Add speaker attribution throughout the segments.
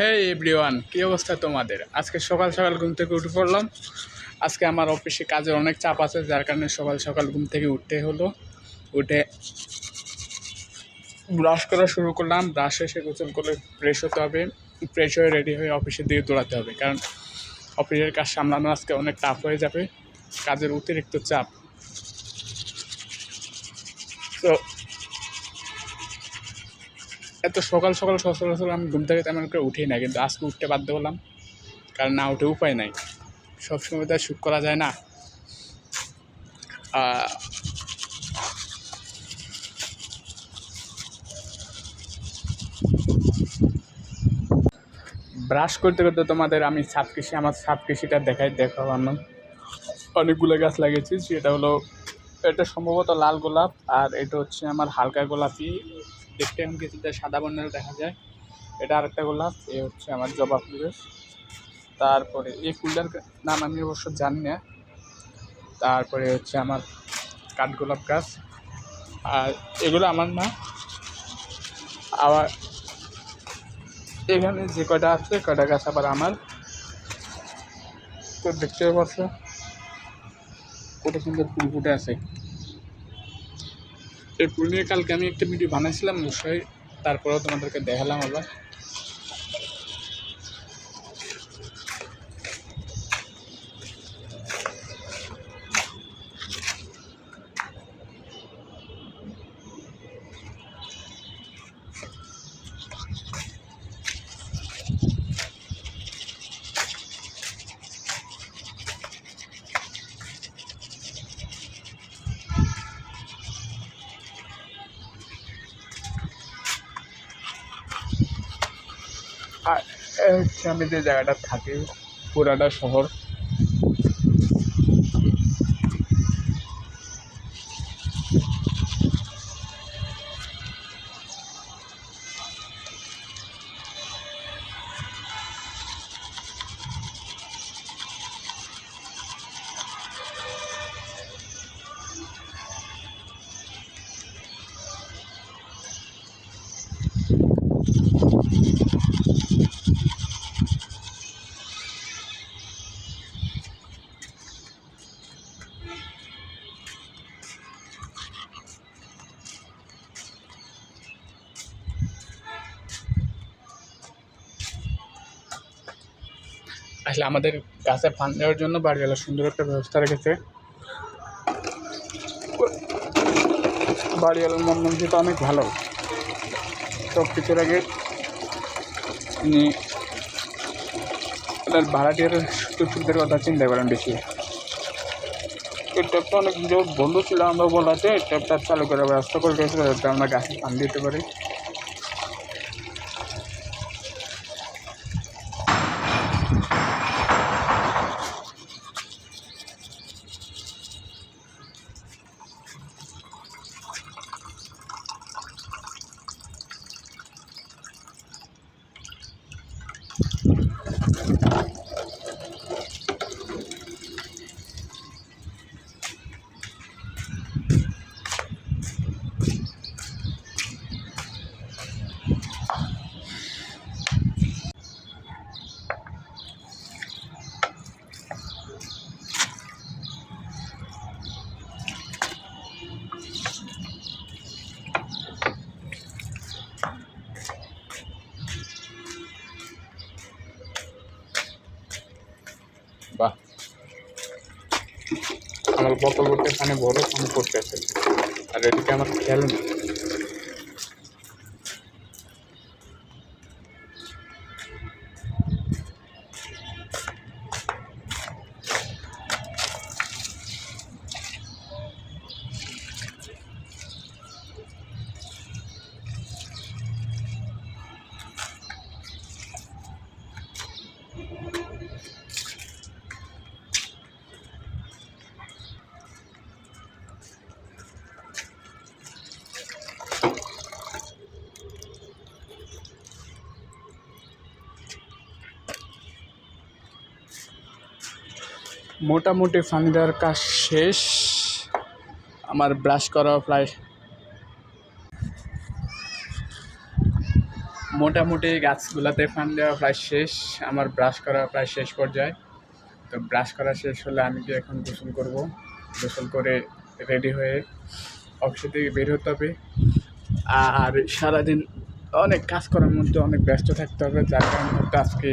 Speaker 1: হ্যাঁ এভরিওয়ান কী অবস্থা তোমাদের? আজকে সকাল সকাল ঘুম থেকে উঠে পড়লাম। আজকে আমার অফিসে কাজের অনেক চাপ আছে, যার কারণে সকাল সকাল ঘুম থেকে উঠতে হলো। উঠে ব্রাশ করা শুরু করলাম ব্রাশ এসে গোসল করে ফ্রেশ হতে হবে ফ্রেশ হয়ে রেডি হয়ে অফিসের দিকে দৌড়াতে হবে, কারণ অফিসের কাজ সামলানো আজকে অনেক টাফ হয়ে যাবে, কাজের অতিরিক্ত চাপ। তো এত সকাল সকাল সচরাচর আমি ঘুম থেকে তেমন করে উঠি না, কিন্তু আজকে উঠতে বাধ্য হলাম, কারণ না উঠে উপায় নাই। সবসময় তো আর শ্যুট করা যায় না। ব্রাশ করতে করতে তোমাদের আমি সাত কৃষি আমার সাত কৃষিটা দেখাই দেখানো অনেকগুলো গাছ লাগিয়েছি, সেটা হলো, এটা সম্ভবত লাল গোলাপ, আর এটা হচ্ছে আমার হালকা গোলাপি। দেখতে এখন কিছুটা সাদা বর্ণের দেখা যায়। এটা আরেকটা গোলাপ এ হচ্ছে আমার জবা ফুলের। তারপরে এই ফুলটার নাম আমি অবশ্য জানি না। তারপরে হচ্ছে আমার কাঠগোলাপ গাছ। আর এগুলো আমার না। আবার এখানে যে কয়টা আছে, কয়টা গাছ আবার আমার। তো দেখতে পাচ্ছ, কত সুন্দর ফুল ফুটে আছে। ফুল নিয়ে কালকে আমি একটা ভিডিও বানাইছিলাম অবশ্যই তারপরেও তোমাদেরকে দেখালাম আবার। হচ্ছে আমি যে জায়গাটা থাকি পুরাটা শহর। আসলে আমাদের গাছে ফান দেওয়ার জন্য বাড়িওয়ালা সুন্দর একটা ব্যবস্থা রেখেছে। বাড়িওয়ালার মন মানসিকতা অনেক ভালো। সব কিছুর আগে উনি ওনার ভাড়াটিয়ার সুযোগ সুবিধার কথা চিন্তা করেন বেশি। এই ট্যাপটা অনেক বন্ধ ছিল, আমরা বলাতে ট্যাপটা চালু করার ব্যবস্থা করে দিয়েছিল যাতে আমরা গাছে পান দিতে পারি। আমার বকল এখানে বড় ফোন করতেছে আর এদিকে আমার খেয়াল নেই। মোটামুটি পানি দেওয়ার কাজ শেষ। আমার ব্রাশ করা প্রায় মোটামুটি গাছগুলোতে ফান দেওয়া প্রায় শেষ। আমার ব্রাশ করা প্রায় শেষ পর্যায়ে। তো ব্রাশ করা শেষ হলে আমি কি এখন গোসল করব। গোসল করে রেডি হয়ে অফিসে থেকে বের হতে হবে। আর সারাদিন অনেক কাজ করার মধ্যে অনেক ব্যস্ত থাকতে হবে। যার কারণে আজকে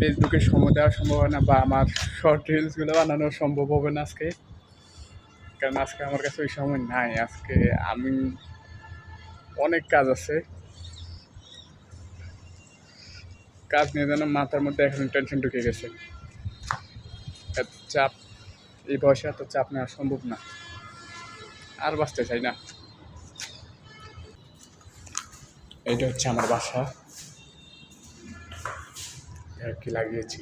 Speaker 1: ফেসবুকে সময় দেওয়া সম্ভব হয় না বা আমার শর্ট রিলসগুলো বানানো সম্ভব হবে না আজকে। কারণ আজকে আমার কাছে ওই সময় নাই। আজকে আমি অনেক কাজ আছে। কাজ নিয়ে যেন মাথার মধ্যে এখন টেনশন ঢুকে গেছে। এত চাপ, এই বয়সে এত চাপ নেওয়া সম্ভব না। আর বাঁচতে চাই না। এইটা হচ্ছে আমার বাসা। আর কি লাগিয়েছি।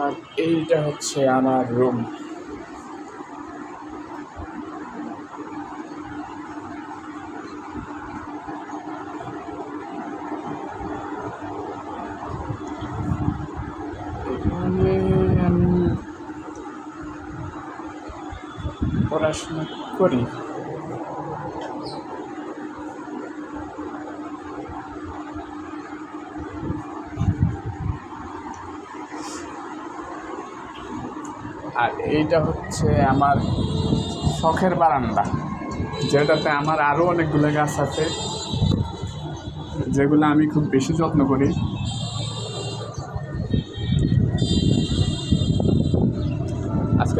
Speaker 1: আর এইটা হচ্ছে আমার রুম পড়াশোনা করি। আর এইটা হচ্ছে আমার শখের বারান্দা, যেটাতে আমার আরও অনেকগুলো গাছ আছে, যেগুলো আমি খুব বেশি যত্ন করি।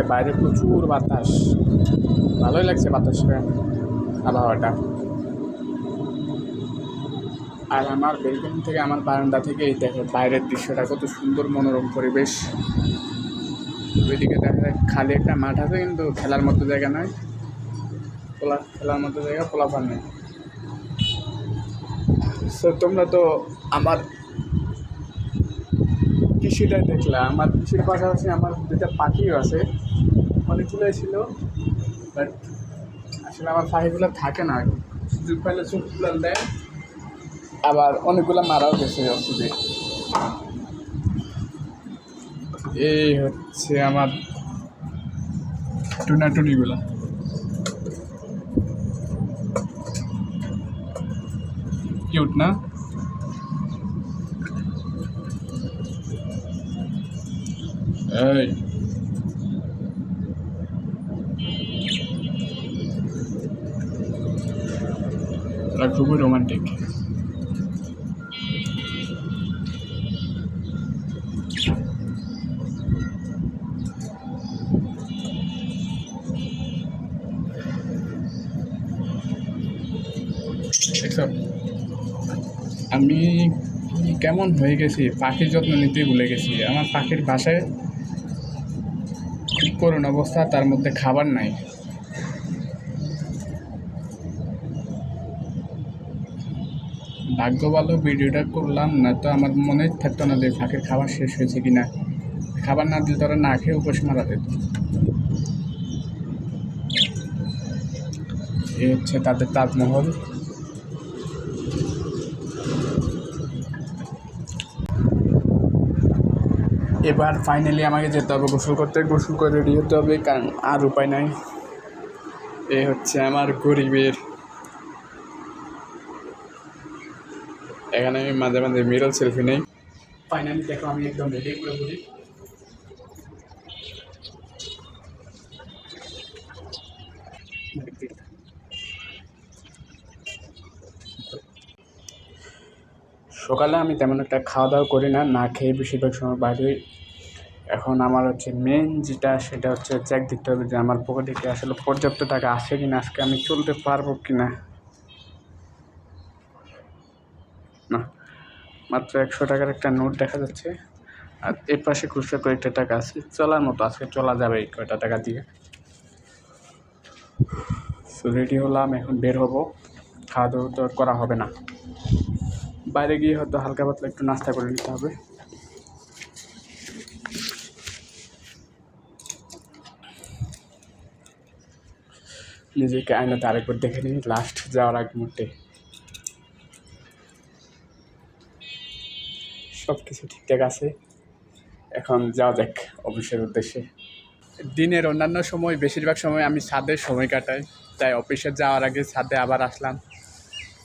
Speaker 1: আজকে বাইরে প্রচুর বাতাস। ভালোই লাগছে বাতাসটা, আবহাওয়াটা। আর আমার বেলকনি থেকে, আমার বারান্দা থেকে এই দেখো বাইরের দৃশ্যটা, কত সুন্দর মনোরম পরিবেশ। ওইদিকে দেখা যায় খালি একটা মাঠ আছে, কিন্তু খেলার মতো জায়গা নয়। পোলা খেলার মতো জায়গা পোলাপান নেই। সো তোমরা তো আমার কৃষিটা দেখলে, আমার কৃষির পাশাপাশি আমার দুটা পাখিও আছে। অনেকগুলো ছিল বাট আসলে আমার পাখিগুলো থাকে না। সুযোগ পাইলে চোখগুলো দেয়, আবার অনেকগুলো মারাও গেছে অসুবিধে এই হচ্ছে আমার টুনাটুনিগুলো। কিউট না? এই। ওরা খুবই রোমান্টিক দেখছ আমি কেমন হয়ে গেছি? পাখির যত্ন নিতেই ভুলে গেছি। আমার পাখির বাসায় করুণ অবস্থা, তার মধ্যে খাবার নাই। ভাগ্য ভালো, ভিডিওটা করলাম না তো আমার মনে থাকতো না যে পাখির খাবার শেষ হয়েছে কি না খাবার না দিলে তারা না খেয়ে উপোস মারা যেত এই হচ্ছে তাদের তাজমহল। এবার ফাইনালি আমাকে যেতে হবে, গোসল করতে, গোসল করে রেডি হতে হবে, কারণ আর উপায় নাই। এ হচ্ছে আমার গরিবের এখানে আমি মাঝে মাঝে মিরল সেলফি নেই। ফাইনালি দেখো, আমি একদম রেডি করে বলি। সকালে আমি তেমন একটা খাওয়া দাওয়া করি না না খেয়ে বেশিরভাগ সময় বাইরে এখন আমার হচ্ছে মেন যেটা, সেটা হচ্ছে চেক দিতে হবে যে আমার পকেটে আসলে পর্যাপ্ত টাকা আছে কি না আজকে আমি চলতে পারব কি না মাত্র একশো টাকার একটা নোট দেখা যাচ্ছে। আর এর পাশে খুচরা কয়েকটা টাকা আছে। চলার মতো আজকে চলা যাবে এই কয়টা টাকা দিয়ে। সো রেডি হলাম, এখন বের হব। খাওয়া দাওয়া তো করা হবে না। বাইরে গিয়ে হয়তো হালকা পাতলা একটু নাস্তা করে নিতে হবে। নিজেকে আয়নাতে আরেকবার দেখে নিই লাস্ট যাওয়ার আগ মুহূর্তে। সব কিছু ঠিকঠাক আছে। এখন যাওয়া যাক অফিসের উদ্দেশ্যে। দিনের অন্যান্য সময়, বেশিরভাগ সময় আমি ছাদে সময় কাটাই। তাই অফিসে যাওয়ার আগে ছাদে আবার আসলাম।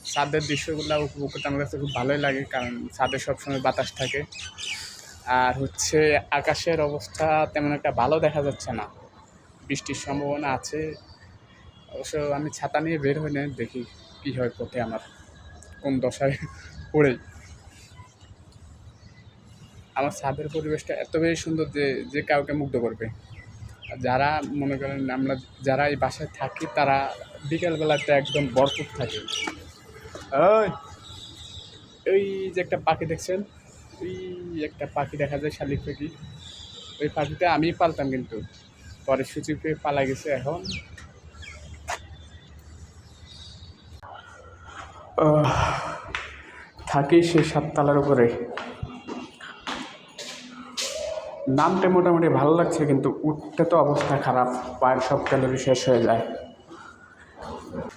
Speaker 1: ছাদের দৃশ্যগুলো উপভোগ করতে আমার কাছে খুব ভালোই লাগে, কারণ ছাদে সবসময় বাতাস থাকে। আর হচ্ছে আকাশের অবস্থা তেমন একটা ভালো দেখা যাচ্ছে না। বৃষ্টির সম্ভাবনা আছে। অবশ্য আমি ছাতা নিয়ে বের হই না দেখি কী হয় পথে আমার। কোন দশায় পড়ে আমার ছাদের পরিবেশটা এত বেশি সুন্দর যে যে কাউকে মুগ্ধ করবে। যারা, মনে করেন আমরা যারা এই বাসায় থাকি, তারা বিকেলবেলাতে একদম ভরপুর থাকে। ওই যে একটা পাখি দেখছেন? ওই একটা পাখি দেখা যায় শালিক পাখি। ওই পাখিটা আমি পালতাম কিন্তু। পরে পেয়ে পালা গেছে এখন। থাকি সে সাততলার উপরে। নামটা মোটামুটি ভালো লাগছে, কিন্তু উঠতে তো অবস্থা খারাপ, পায়ের সব ক্যালোরি শেষ হয়ে যায়।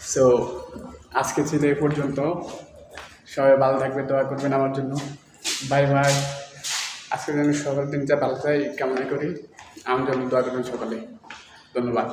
Speaker 1: সো আজকে ছিল এ পর্যন্ত। সবাই ভালো থাকবে দোয়া করবেন আমার জন্য। বাই বাই আজকে যেন সকাল দিনটা ভালো চাই কামনা করি। আমার জন্য দোয়া করবেন সকালে। ধন্যবাদ।